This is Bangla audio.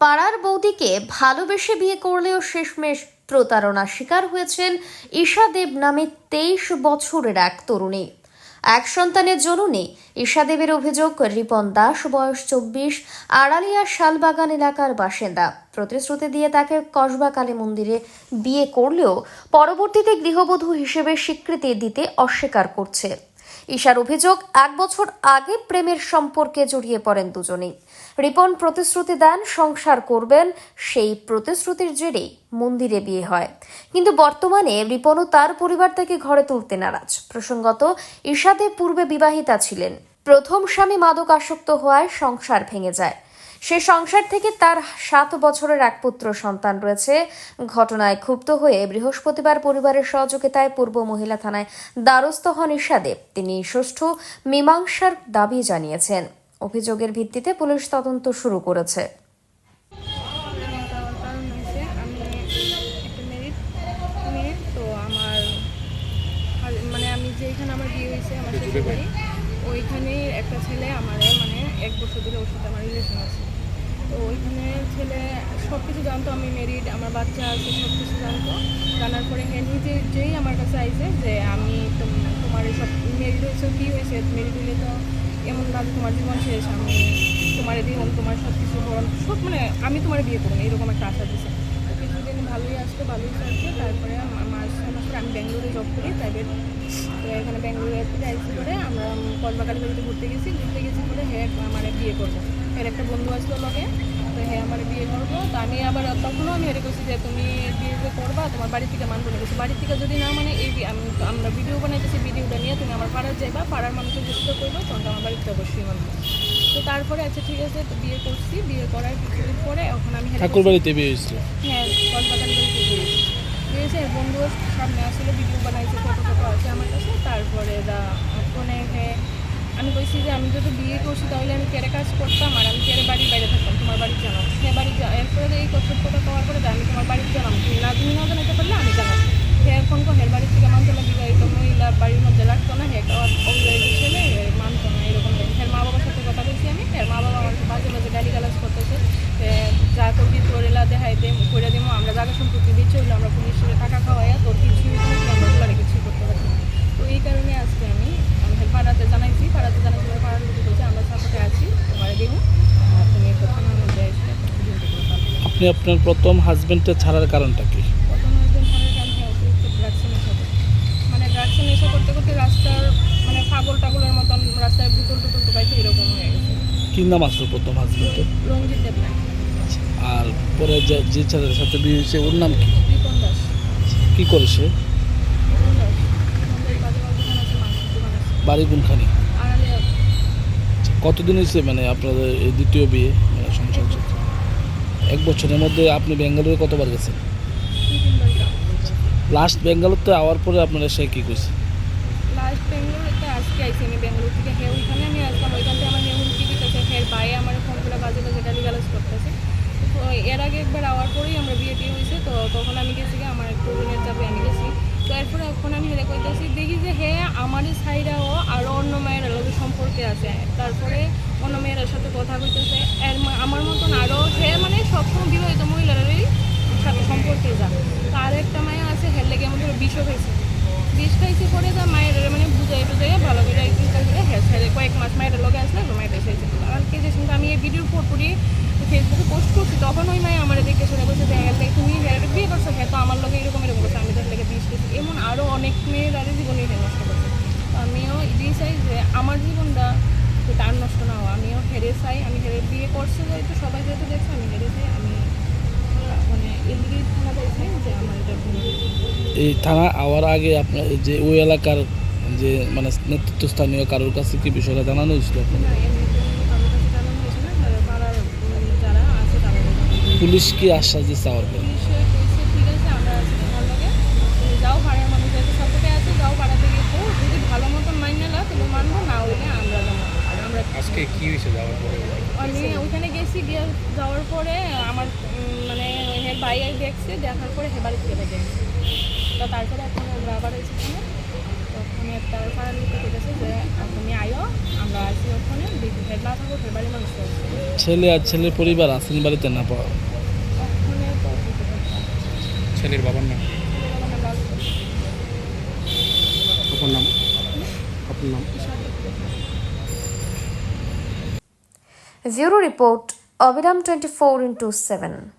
পাড়ার বৌদিকে ভালোবেসে বিয়ে করলেও শেষমেশ প্রতারণার শিকার হয়েছেন ঈশা দেব নামে তেইশ বছরের এক তরুণী। এক সন্তানের জননী, ঈশা দেবের অভিযোগ, রিপন দাস বয়স চব্বিশ, আড়ালিয়া শালবাগান এলাকার বাসিন্দা। প্রতিশ্রুতি দিয়ে তাকে কসবা কালী মন্দিরে বিয়ে করলেও পরবর্তীতে গৃহবধূ হিসেবে স্বীকৃতি দিতে অস্বীকার করছে। ঈশার অভিযোগ, এক বছর আগে প্রেমের সম্পর্কে জড়িয়ে পড়েন দুজনেই। রিপন প্রতিশ্রুতি দেন, সংসার করবেন, সেই প্রতিশ্রুতির জেরেই মন্দিরে বিয়ে হয়। কিন্তু বর্তমানে রিপনও তার পরিবার থেকে ঘরে তুলতে নারাজ। প্রসঙ্গত ঈশাদে পূর্বে বিবাহিতা ছিলেন। প্রথম স্বামী মাদক আসক্ত হওয়ায় সংসার ভেঙে যায়। সে সংসার থেকে তার সাত বছরের এক পুত্র সন্তান রয়েছে। ঘটনায় ক্ষুব্ধ হয়ে বৃহস্পতিবার পরিবারের সহযোগিতায় পূর্ব মহিলা থানায় দ্বারস্থ হন ঈশাদেব। তিনি সুষ্ঠু, মীমাংসার দাবি জানিয়েছেন। অভিযোগের ভিত্তিতে পুলিশ তদন্ত শুরু করেছে। মানে আমি যেখানে আমার বিয়ে হয়েছে আমার শ্বশুর বাড়ি ওইখানে একটা ছেলে আমার মানে এক বছর ধরে ওর সাথে আমার রিলেশন আছে তো ওইখানে ছেলে সব কিছু জানতো। আমি মেরিড আমার বাচ্চা আছে সব কিছু জানতো। জানার পরে হ্যাঁ নিজে যেই আমার কাছে আইছে যে আমি তোম- তোমার সব মেরিড হয়েছে কী হয়েছে? মেরিড হলে তো এমন না তোমার জীবন শেষ, আমি তোমার দিন তোমার সব কিছু বরণ সব মানে আমি তোমার বিয়ে করব এরকম একটা আশা দিয়েছে কিছুদিন ভালোই আসতো ভালোই চলছে, তারপরে মাস মাস আমি ব্যাঙ্গালোরে জব করি প্রাইভেট তো এখানে ব্যাঙ্গালোরে আইসি করে আমরা কলবাকালী ঘুরতে গেছি ঘুরতে গেছি করে হ্যাঁ মানে বিয়ে করব এর একটা বন্ধু আসলো লগে তো হ্যাঁ আমার বিয়ে করব। তো আমি আবার তখনও আমি এটা করছি যে তুমি বিয়ে করবা তোমার বাড়ি থেকে মানবো না কিছু বাড়ি থেকে যদি না মানে এই আমি আমরা ভিডিও বানাইতেছি ভিডিওটা নিয়ে তুমি আমার পাড়ার যাইবা পাড়ার মানুষের যুক্ত করব তখন আমার বাড়িতে অবশ্যই মানবো তো তারপরে আচ্ছা ঠিক আছে তো বিয়ে করছি। বিয়ে করার কিছুদিন পরে এখন আমি ঠাকুর বাড়িতে বিয়ে হয়েছিল হ্যাঁ কলকাতার বাড়িতে দিয়েছি দিয়েছে বন্ধু সামনে আসলে ভিডিও বানাইছে ফটো ফটো আছে আমার কাছে। তারপরে দা আমি কইছি যে আমি যদি বিয়ে করছি তাহলে আমি কেড়ে কাজ করতাম আর আমি কেড়ে বাড়ির বাইরে থাকতাম? তোমার বাড়ি জানাও হ্যাঁ বাড়ি এরপরে এই কর্তব্যটা পাওয়ার পরে যে আমি তোমার বাড়ির জানাম। তুমি না তুমি না জানাতে পারলে আমি জানাব হ্যাঁ এখন কো হের বাড়ির থেকে মানতো না বিবাহিত মহিলা বাড়ির মধ্যে লাগতো না হ্যাঁ অবিবাহিত মানতো না, এরকম হ্যাঁ মা বাবার সাথে কথা বলছি আমি হ্যাঁ মা বাবা আমার বাজে বাজে গালি গালাজ করতেছে যে যা করবি তোর এলা দেখাই দে করে দিব আমরা জায়গা সম্পত্তি দিচ্ছি হইল আমরা পুলিশের টাকা খাওয়াইয়া তোর কিছুই হইল না, আমরা ওগুলো কিছুই করতে পারছি না। তো এই কারণে আজকে আমি আমাদের পাড়াতে জানাইছি পাড়াতে জানাইছি পরে পাড়ার লোক বলছে আমরা সাপোর্টে আছি তোমার দিব আর তুমি প্রথমে মধ্যে এসে বিয়ে করতে পারবে আপনি আপনার প্রথম হাজবেন্ডকে ছাড়ার কারণটা কি? মানে ড্রাগসে নেশা করতে করতে রাস্তার মানে পাগল টাগলের মতন রাস্তায় বুতল টুতল টুকাইছে এরকম হয়ে গেছে। কি নাম আসলো প্রথম রঞ্জিত দেবনাথ। আর পরে যে যে ছেলের সাথে বিয়ে হয়েছে ওর নাম কি? দাস। কি করে সে? বাড়ি কোনখানে? কতদিন হয়েছে মানে আপনাদের দ্বিতীয় বিয়ে মানে সংসার চলছে? এক বছরের মধ্যে আপনি বেঙ্গালুরু কতবার গেছেন? লাস্ট বেঙ্গালুরুতে আওয়ার পরে আপনারা সে কী কইছে? লাস্ট আজকে আমি বেঙ্গালুরু থেকে হে ওইখানে আমি ওইখান থেকে আমার হের বাইরে আমার ফোন করে বাজে বাজে গালি গালাজ করতেছে। তো এর আগে একবার আওয়ার পরেই আমরা বিয়ে টিয়ে হয়েছে, তো তখন আমি আমার যাবে আমি গেছি। তো এরপরে এখন আমি হেরে কইতেছি, দেখি যে হে আমারই মায়ের লোকের আছে তারপরে অন্য মেয়ের সাথে কথা কইতেছে। এর আমার মতন আরও হে মানে সবসময় বিবাহিত মহিলারারই সাথে সম্পর্কে যা। তার একটা মায়া আছে, হের লেগে আমাদের বিষও খাইছে। বিষ খাইছে পরে যা মায়ের মানে বুঝাই টুজাই ভালো করে একদিন করে ছেড়ে কয়েক মাস মায়ের লগে আসলে মায়ের এসেছে কালকে যে শুনতে, আমি এই ভিডিওর পুরোপুরি ফেসবুকে পোস্ট করছি, তখন ওই মায়ে আমার দেখে শুনে বলছে যে হ্যাঁ তুমি বিয়ে করছ হ্যাঁ তো আমার লগে এরকম এরকম করছে, আমি তার লেগে বিষ খেয়েছি এমন আরও অনেক মেয়ের আরে জীবনে এটা নষ্ট করছে তো আমিও এটাই চাই যে আমার জীবনটা তো তার নষ্ট না হওয়া আমিও হেরে চাই আমি হেরে বিয়ে করছি যেহেতু সবাই যেহেতু দেখছে আমি হেরে চাই আমি মানে এদিকেই থানা চাইছি যে আমার এটা এই থানা আওয়ার আগে আপনার যে ওই এলাকার যে মানে নেতৃত্বস্থানীয় কারোর কাছে কি বিষয়টা জানানো হয়েছিল পুলিশ কি আশ্বাস দিয়েছে কাছে জানানো হয়েছে না যারা পাড়ার উম, যারা আছে তাদের কাছে। পুলিশ কি আশ্বাস দিচ্ছে আওয়ার পরে পুলিশে কইছে ঠিক আছে আমরা আছি তোমার লগে তুমি যাও পাড়ার মানুষ যেহেতু সাপোর্টে আছে যাও পাড়াতে গিয়ে তো যদি ভালো মতন মাইনে নাও তাহলে মানবো না হইলে আমরা জানব আমরা আজকে কি হয়েছে যাওয়ার পরে? আমি ওইখানে গেছি গিয়ে যাওয়ার পরে আমার মানে হে ভাই আই দেখছে দেখার পরে হে বাড়ি থেকে দেখে গেছে। তো তারপরে এখন ওরা আবার এসেছে তখন তুমি একটা ফাড়ার লোককে কইতেছে যে তুমি আয়ো আমরা আছি ওখানে দেখি ফেরলা থাকো ফের বাড়ি মানুষ ছেলে আর ছেলের পরিবার আসেন বাড়িতে না পাওয়া? ওখানে ছেলের বাবার নাম? আপনার নাম? আপনার নাম? Zero report Ovidam 24 into 7.